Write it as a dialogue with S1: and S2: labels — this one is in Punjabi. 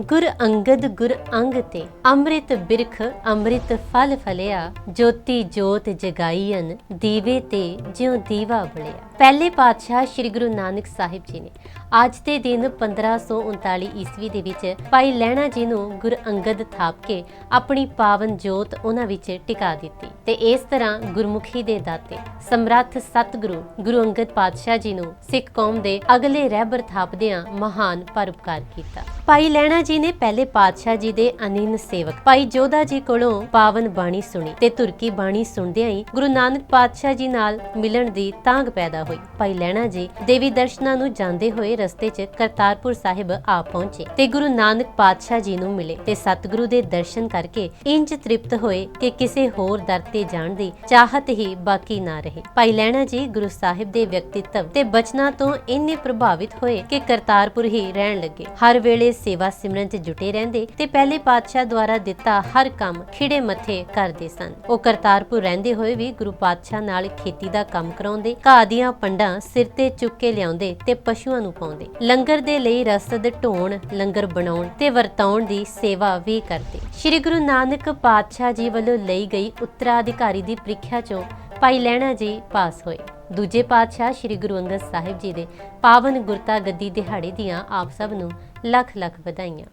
S1: ਗੁਰ ਅੰਗਦ ਗੁਰ ਅੰਗ ਤੇ ਅੰਮ੍ਰਿਤ ਬਿਰਖ ਅੰਮ੍ਰਿਤ ਫਲ ਫਲਿਆ, ਜੋਤੀ ਜੋਤ ਜਗਾਈਨ ਦੀਵੇ ਤੇ ਜਿਉ ਦੀਵਾ ਬਲਿਆ। ਪਹਿਲੇ ਪਾਤਸ਼ਾਹ ਸ੍ਰੀ ਗੁਰੂ ਨਾਨਕ ਸਾਹਿਬ ਜੀ ਨੇ ਅੱਜ ਦੇ ਦਿਨ 1539 ਈਸਵੀ ਦੇ ਵਿੱਚ ਭਾਈ ਲਹਿਣਾ ਜੀ ਨੂੰ ਗੁਰ ਅੰਗਦ ਥਾਪ ਕੇ ਆਪਣੀ ਪਾਵਨ ਜੋਤ ਉਹਨਾਂ ਵਿੱਚ ਟਿਕਾ ਦਿੱਤੀ ਤੇ ਇਸ ਤਰ੍ਹਾਂ ਗੁਰਮੁਖੀ ਦੇ ਦਾਤੇ ਸਮਰੱਥ ਸਤਿਗੁਰੂ ਗੁਰੂ ਅੰਗਦ ਪਾਤਸ਼ਾਹ ਜੀ ਨੂੰ ਸਿੱਖ ਕੌਮ ਦੇ ਅਗਲੇ ਰਹਿਬਰ ਥਾਪਦਿਆਂ ਮਹਾਨ ਪਰਉਪਕਾਰ ਕੀਤਾ। ਭਾਈ ਲਹਿਣਾ ਜੀ ਨੇ ਪਹਿਲੇ ਪਾਤਸ਼ਾਹ ਜੀ ਦੇ ਅਨਿੰਨ ਸੇਵਕ ਭਾਈ ਜੋਧਾ ਜੀ ਕੋਲੋਂ ਪਾਵਨ ਬਾਣੀ ਸੁਣੀ ਤੇ ਤੁਰਕੀ ਬਾਣੀ ਸੁਣਦਿਆਂ ਹੀ ਗੁਰੂ ਨਾਨਕ ਪਾਤਸ਼ਾਹ ਜੀ ਨਾਲ ਮਿਲਣ ਦੀ ਤਾਂਗ ਪੈਦਾ ਹੋਈ। ਭਾਈ ਲਹਿਣਾ ਜੀ ਦੇਵੀ ਦਰਸ਼ਨਾਂ ਨੂੰ ਜਾਂਦੇ ਹੋਏ ਰਸਤੇ 'ਚ ਕਰਤਾਰਪੁਰ ਸਾਹਿਬ ਆ ਪਹੁੰਚੇ ਤੇ ਗੁਰੂ ਨਾਨਕ ਪਾਤਸ਼ਾਹ ਜੀ ਨੂੰ ਮਿਲੇ ਤੇ ਸਤਿਗੁਰੂ ਦੇ ਦਰਸ਼ਨ ਕਰਕੇ ਇੰਜ ਤ੍ਰਿਪਤ ਹੋਏ ਕਿ ਕਿਸੇ ਹੋਰ ਦਰ ਤੇ ਜਾਣ ਦੀ ਚਾਹਤ ਹੀ ਬਾਕੀ ਨਾ ਰਹੇ। ਭਾਈ ਲਹਿਣਾ ਜੀ ਗੁਰੂ ਸਾਹਿਬ ਦੇ ਵਿਅਕਤੀਤਵ ਤੇ ਬਚਨਾਂ ਤੋਂ ਇੰਨੇ ਪ੍ਰਭਾਵਿਤ ਹੋਏ ਕਿ ਕਰਤਾਰਪੁਰ ਹੀ ਰਹਿਣ ਲੱਗੇ। ਹਰ ਵੇਲੇ ਸੇਵਾ ਸਿਮਰਨ 'ਚ ਜੁਟੇ ਰਹਿੰਦੇ ਤੇ ਪਹਿਲੇ ਪਾਤਸ਼ਾਹ ਦੁਆਰਾ ਦਿੱਤਾ ਹਰ ਕੰਮ ਖਿੜੇ ਮੱਥੇ ਕਰਦੇ ਸਨ। ਉਹ ਕਰਤਾਰਪੁਰ ਰਹਿੰਦੇ ਹੋਏ ਵੀ ਗੁਰੂ ਪਾਤਸ਼ਾਹ ਨਾਲ ਖੇਤੀ ਦਾ ਕੰਮ ਕਰਾਉਂਦੇ, ਘਾਹ ਦੀਆਂ ਪੰਡਾਂ ਸਿਰ ਤੇ ਚੁੱਕ ਕੇ ਲਿਆਉਂਦੇ ਤੇ ਪਸ਼ੂਆਂ ਨੂੰ ਪਾਉਂਦੇ। ਲੰਗਰ ਦੇ ਲਈ ਰਸਦ ਢੋਣ, ਲੰਗਰ ਬਣਾਉਣ ਤੇ ਵਰਤਾਉਣ ਦੀ ਸੇਵਾ ਵੀ ਕਰਦੇ। ਸ੍ਰੀ ਗੁਰੂ ਨਾਨਕ ਪਾਤਸ਼ਾਹ ਜੀ ਵੱਲੋਂ ਲਈ ਗਈ ਉੱਤਰਾਧਿਕਾਰੀ ਦੀ ਪ੍ਰੀਖਿਆ ਚੋਂ ਭਾਈ ਲਹਿਣਾ ਜੀ ਪਾਸ ਹੋਏ। ਦੂਜੇ ਪਾਤਸ਼ਾਹ ਸ੍ਰੀ ਗੁਰੂ ਅੰਗਦ ਸਾਹਿਬ ਜੀ ਦੇ ਪਾਵਨ ਗੁਰਤਾ ਗੱਦੀ ਦਿਹਾੜੇ ਦੀਆਂ ਆਪ ਸਭ ਨੂੰ ਲੱਖ ਲੱਖ ਵਧਾਈਆਂ।